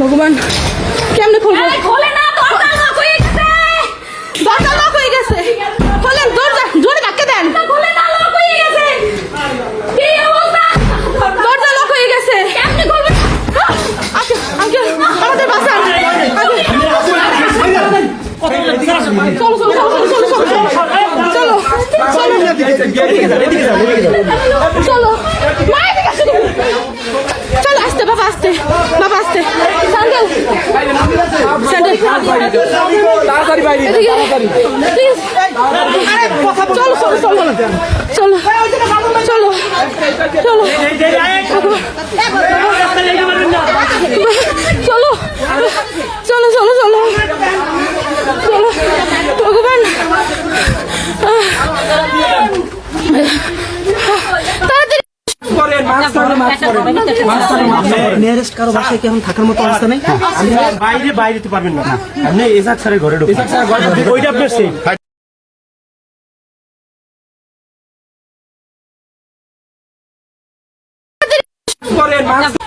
ভগবান কেমনে খুলবো? লক হয়ে গেছে। খোলেন দরজা দেন। খোলে লক হয়ে গেছে। কি অবস্থা? চলো চলো চলো চলো চলো চলো চলো চলো চলো। চল আসতে, বাবা আসতে বাবা আসতে। Sandal sandal. চলো চলো চলো। চলো চলো চলো চলো চলো চলো। চলো, ভগবান। নিয়ারেস্ট থাকার মতো বাইরে বাইরে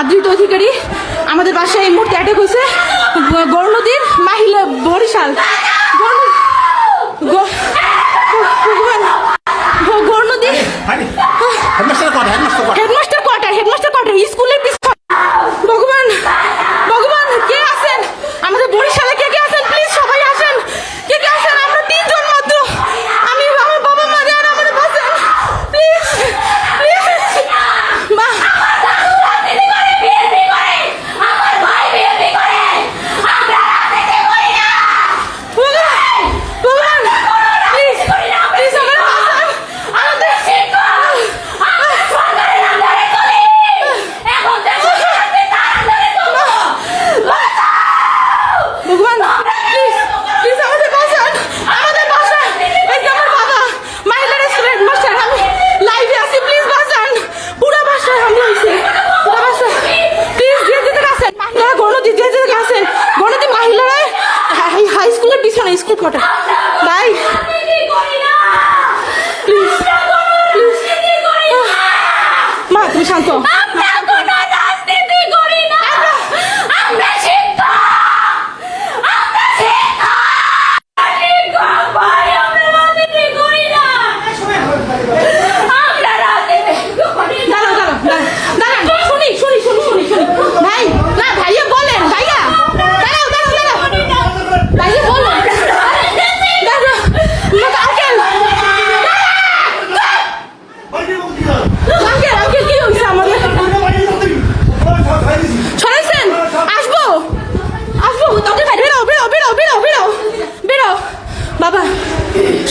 আদৃত অধিকারী আমাদের বাসায় এই মুহূর্তে অ্যাটাক হয়েছে। গৌরনদীর মাহিলা বরিশাল।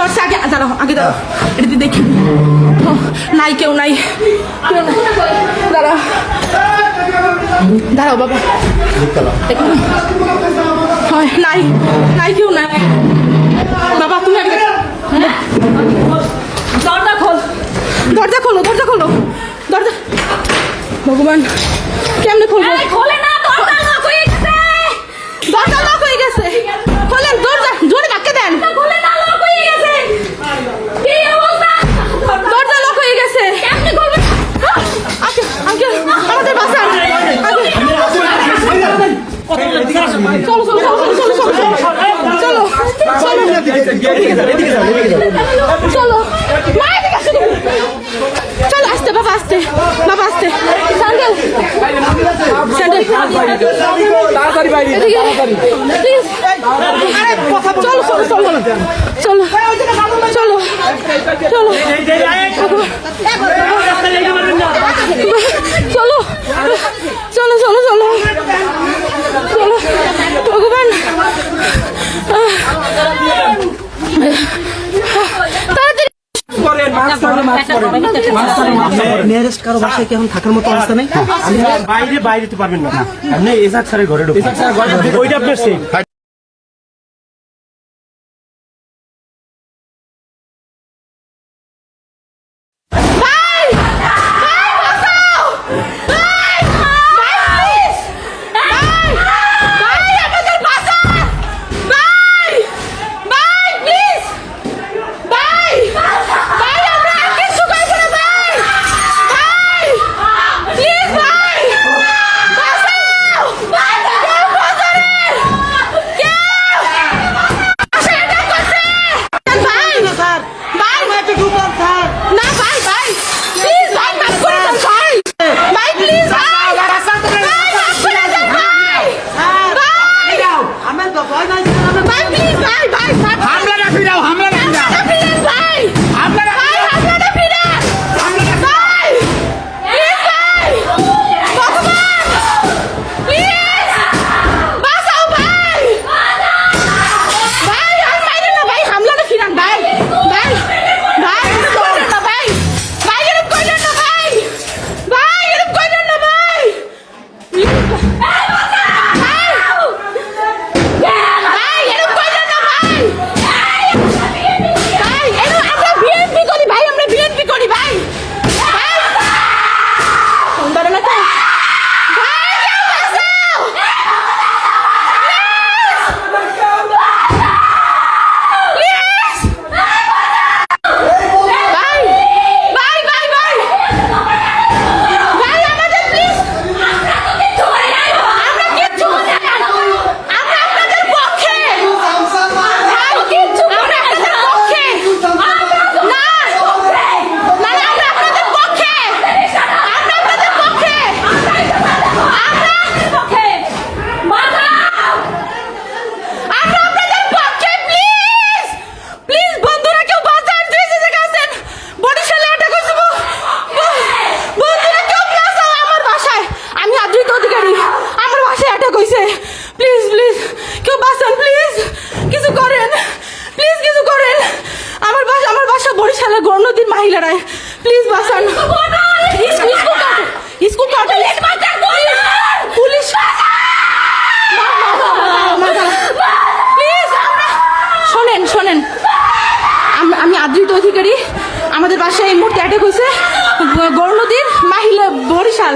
শর্টসে আগে দাঁড়াও আগে দাঁড়াও। এটা দেখি। নাই কেউ নাই। দাঁড়াও। দাঁড়াও বাবা। হয় নাই নাই কেউ নাই। বাবা তুমি আগে দরজা খোল। দরজা খোলো দরজা খোলো। দরজা ভগবান কেমনে খুলবো? খোলে দরজা লক হয়ে গেছে। খোলেন দরজা জোরে দেন। দরজা লক হয়ে গেছে চলো চলো আসতে বাবা আসতে বাবা আসতে স্যান্ডেল স্যান্ডেল চলো চলো চলো চলো চলো। চলো। চলো চলো চলো। চলো। ভগবান। নিয়ারেস্ট কারও থাকার মতো বাইরে বাইরে তো পারবেন না। আপনি স্যারের ঘরে ঢুকবেন ওইটা আপনার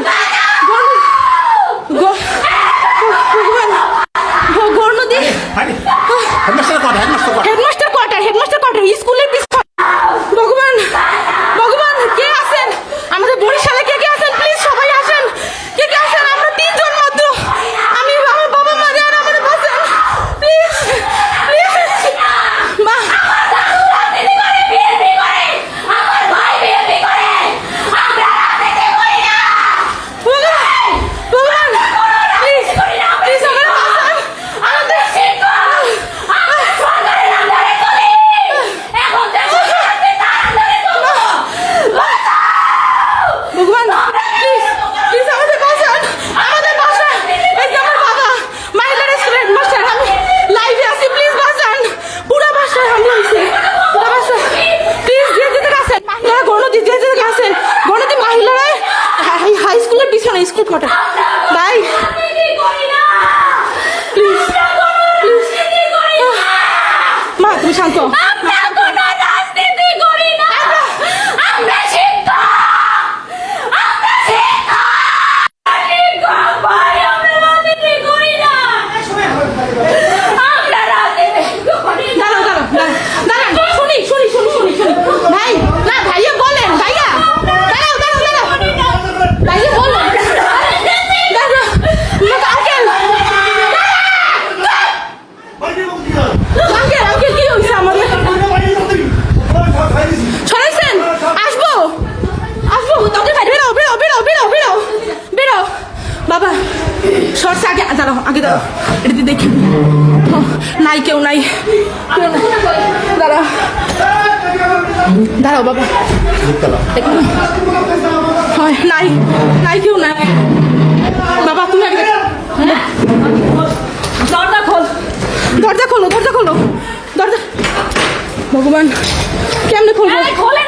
Bye. হয়, নাই নাই নাই। বাবা হ্যাঁ? দরজা খোল। খোলো, দরজা খোলো। দরজা ভগবান, কেমনে খোলবো? খোলে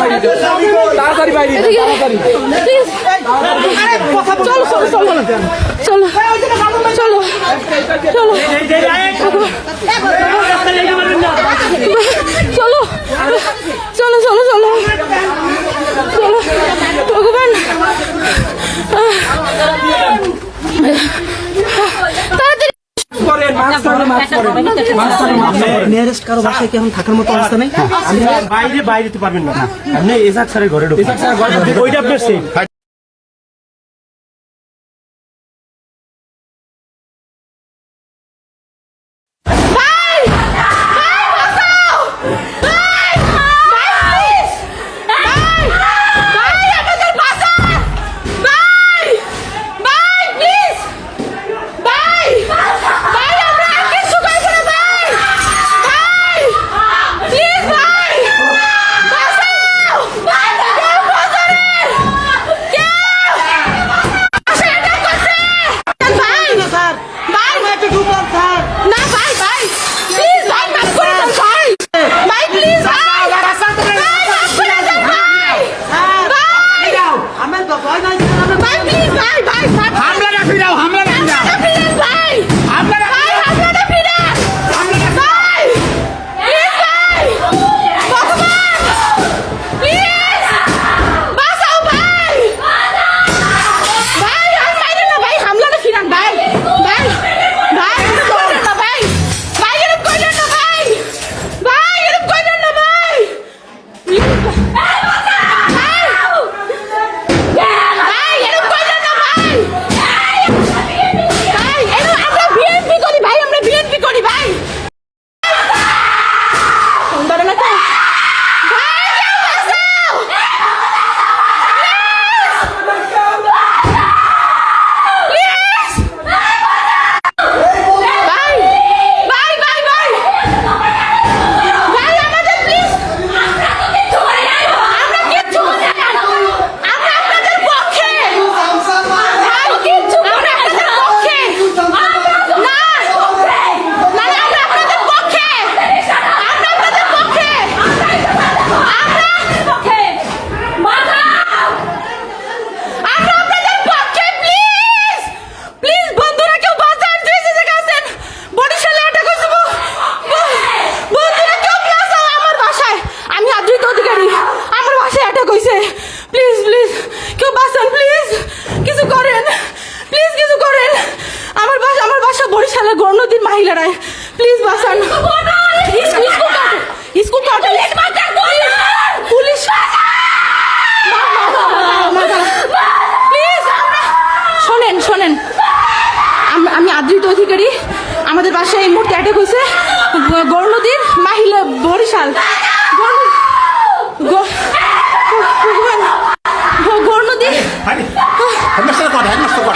বাইরে তাড়াতাড়ি বাইরে তাড়াতাড়ি। চলো চলো চলো। চলো চলো চলো চলো। চলো ভগবান। নিয়ারেস্ট কারও বাসায় কি থাকার মতো অবস্থা নেই? বাইরে বাইরে পারবেন না।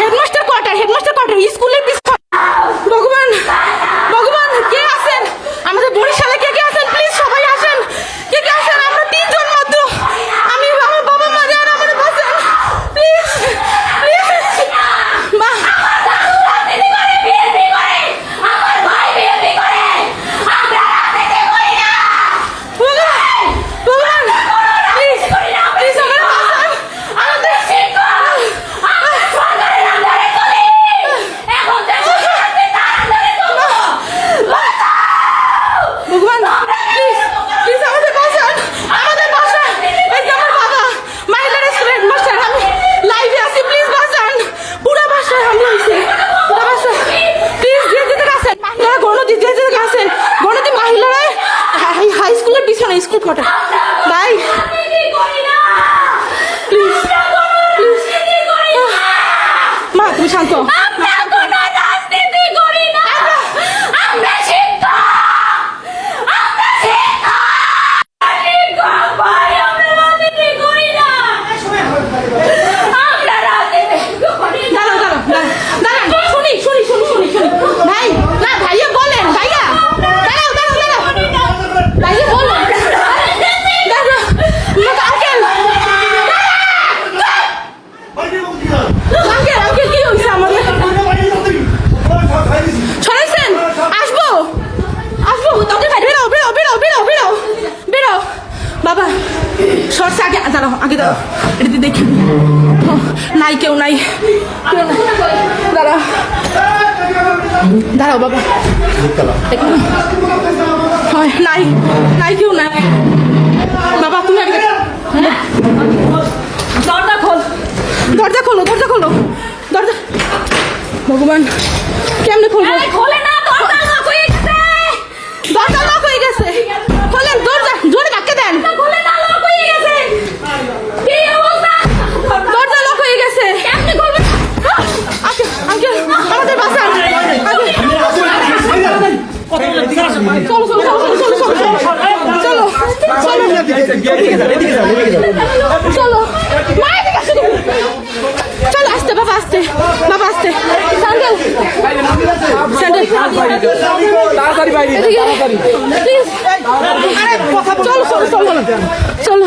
হেডমাস্টার কোয়ার্টার হেডমাস্টার কোয়ার্টার স্কুলে 你走 হয় নাই নাই কেউ নাই। বাবা তুমি দরজা খোল। দরজা খোলো দরজা খোলো। দরজা ভগবান কেমনে খোলবো? খোলে না দরজা লক চলো চলো চলো চলো চলো চলো চলো চলো চলো আসতে বাবা আসতে বাবা আসতে স্যান্ডেল স্যান্ডেল চলো চলো চলো চলো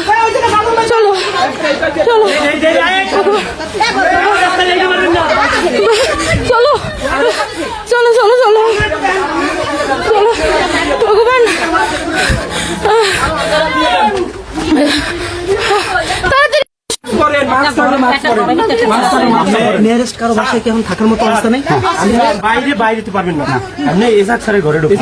চলো চলো চলো কারও বাসায় কি থাকার মতো অবস্থা নেই? বাইরে বাইরে যেতে পারবেন না। আপনি এসাক স্যারের ঘরে ঢুকবেন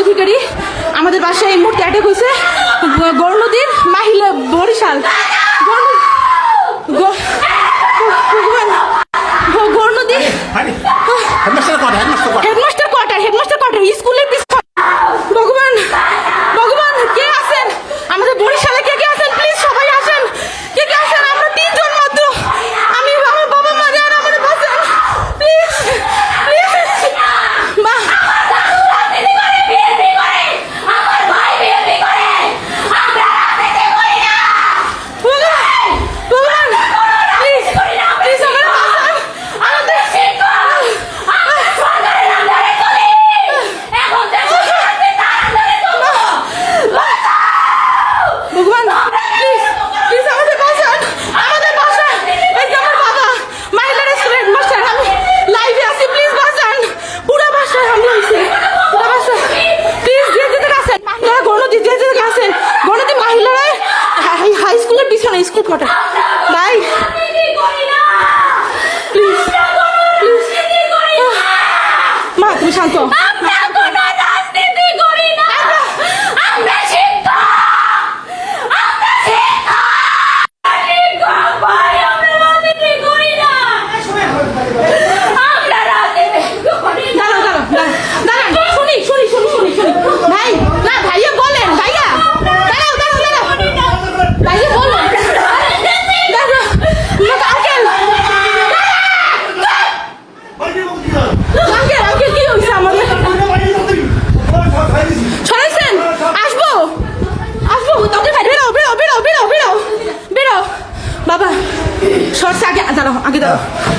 অধিকারী আমাদের বাসায় এই মুহূর্তে অ্যাটাক হয়েছে। গৌরনদীর Mahila Barishal. Headmaster quarter headmaster quarter স্কুলের পিছনে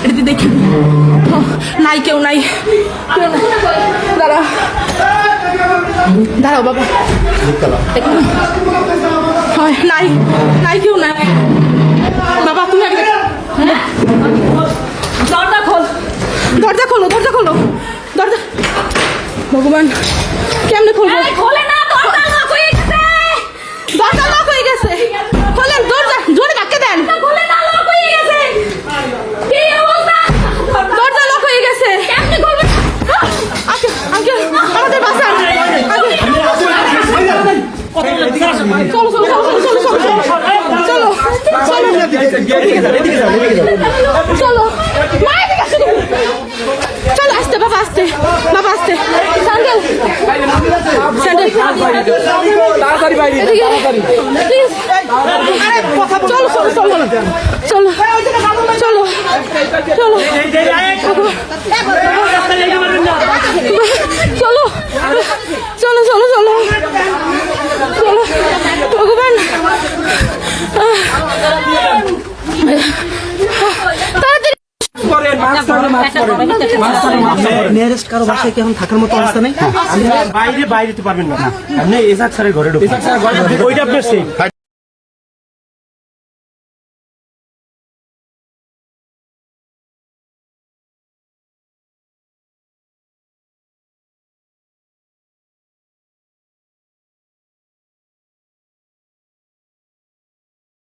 এটি দেখি। নাই কেউ নাই। দাঁড়া। দাঁড়াও বাবা। হয় নাই নাই কেউ নাই। বাবা তুমি দরজা খোল। দরজা খোলো দরজা খোলো। দরজা। ভগবান কেমনে খোলবো? খোলে না দরজা দরজা চলো চলো চলো চলো চলো চলো চলো চলো চলো আসতে বাবা আসতে বাবা আসতে স্যান্ডেল স্যান্ডেল চলো চলো চলো চলো চলো চলো চলো চলো চলো কারও বাসায় কি থাকার মতো বাইরে বাইরে পারবেন না। আপনি এসাক স্যারের ঘরে ঢুকবেন ওইটা আপনার সেফ